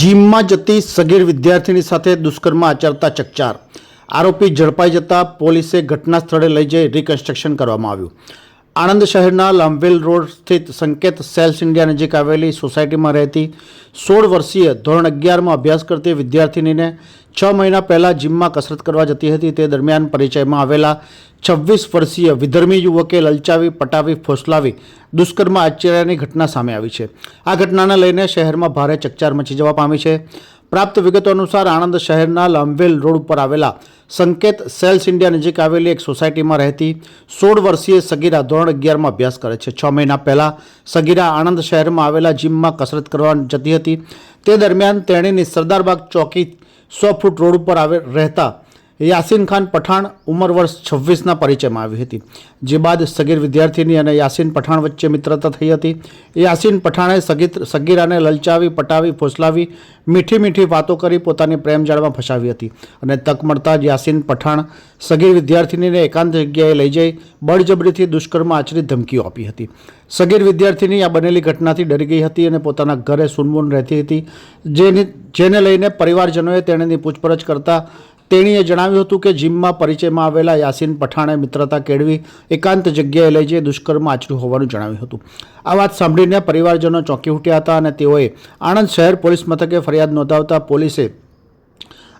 જીમમાં જતી સગીર વિદ્યાર્થીની સાથે દુષ્કર્મ આચરતા ચકચાર. આરોપી ઝડપાઈ જતા પોલીસે ઘટના સ્થળે લઈ જઈ રિકન્સ્ટ્રક્શન કરવામાં આવ્યું. આણંદ શહેરના લાંબેલ રોડ સ્થિત સંકેત સેલ્સ ઇન્ડિયા નજીક આવેલી સોસાયટીમાં રહેતી સોળ વર્ષીય ધોરણ અગિયારમાં અભ્યાસ કરતી વિદ્યાર્થિનીને છ મહિના પહેલાં જીમમાં કસરત કરવા જતી હતી. તે દરમિયાન પરિચયમાં આવેલા છવ્વીસ વર્ષીય વિધર્મી યુવકે લલચાવી, પટાવી, ફોસલાવી દુષ્કર્મ આચર્યાની ઘટના સામે આવી છે. આ ઘટનાને લઈને શહેરમાં ભારે ચકચાર મચી જવા પામી છે. પ્રાપ્ત વિગતો અનુસાર આણંદ શહેરના લંબેલ રોડ ઉપર આવેલા સંકેત સેલ્સ ઇન્ડિયા નજીક આવેલી એક સોસાયટીમાં રહેતી સોળ વર્ષીય સગીરા ધોરણ અગિયારમાં અભ્યાસ કરે છે. છ મહિના પહેલાં સગીરા આણંદ શહેરમાં આવેલા જીમમાં કસરત કરવા જતી હતી. તે દરમિયાન તેણીની સરદારબાગ ચોકી સો ફૂટ રોડ ઉપર આવે રહેતા યાસીન ખાન પઠાણ ઉંમર વર્ષ છવ્વીસના પરિચયમાં આવી હતી. જે બાદ સગીર વિદ્યાર્થીની અને યાસીન પઠાણ વચ્ચે મિત્રતા થઈ હતી. યાસીન પઠાણે સગીત, સગીરાને લલચાવી, પટાવી, ફોસલાવી, મીઠી મીઠી વાતો કરી પોતાની પ્રેમ જાળમાં ફસાવી હતી. અને તક મળતા જ યાસીન પઠાણ સગીર વિદ્યાર્થીનીને એકાંત જગ્યાએ લઈ જઈ બળજબરીથી દુષ્કર્મ આચરી ધમકીઓ આપી હતી. સગીર વિદ્યાર્થીની આ બનેલી ઘટનાથી ડરી ગઈ હતી અને પોતાના ઘરે સૂનમૂન રહેતી હતી. જેની, જેને લઈને પરિવારજનોએ તેણીની પૂછપરછ કરતા તેણીએ જણાવ્યું હતું કે જીમમાં પરિચયમાં આવેલા યાસીન પઠાણે મિત્રતા કેળવી એકાંત જગ્યાએ લઈ જઈ દુષ્કર્મ આચર્યું હોવાનું જણાવ્યું હતું. આ વાત સાંભળીને પરિવારજનો ચોંકી ઉઠ્યા હતા અને તેઓએ આણંદ શહેર પોલીસ મથકે ફરિયાદ નોંધાવતા પોલીસે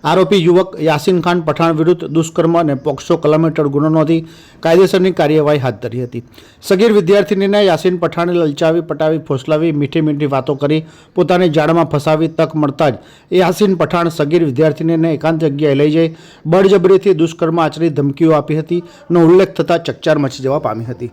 આરોપી યુવક યાસીન ખાન પઠાણ વિરુદ્ધ દુષ્કર્મ અને પોક્સો કલમ હેઠળ ગુનો નોંધી કાયદેસરની કાર્યવાહી હાથ ધરી હતી. સગીર વિદ્યાર્થિનીને યાસીન પઠાણે લલચાવી, પટાવી, ફોસલાવી મીઠી મીઠી વાતો કરી, પોતાની જાળમાં ફસાવી તક મળતા જ યાસીન પઠાણ સગીર વિદ્યાર્થિનીને એકાંત જગ્યાએ લઈ જઈ બળજબરીથી દુષ્કર્મ આચરી ધમકીઓ આપી હતી, નો ઉલ્લેખ થતાં ચકચાર મચી જવા પામી હતી.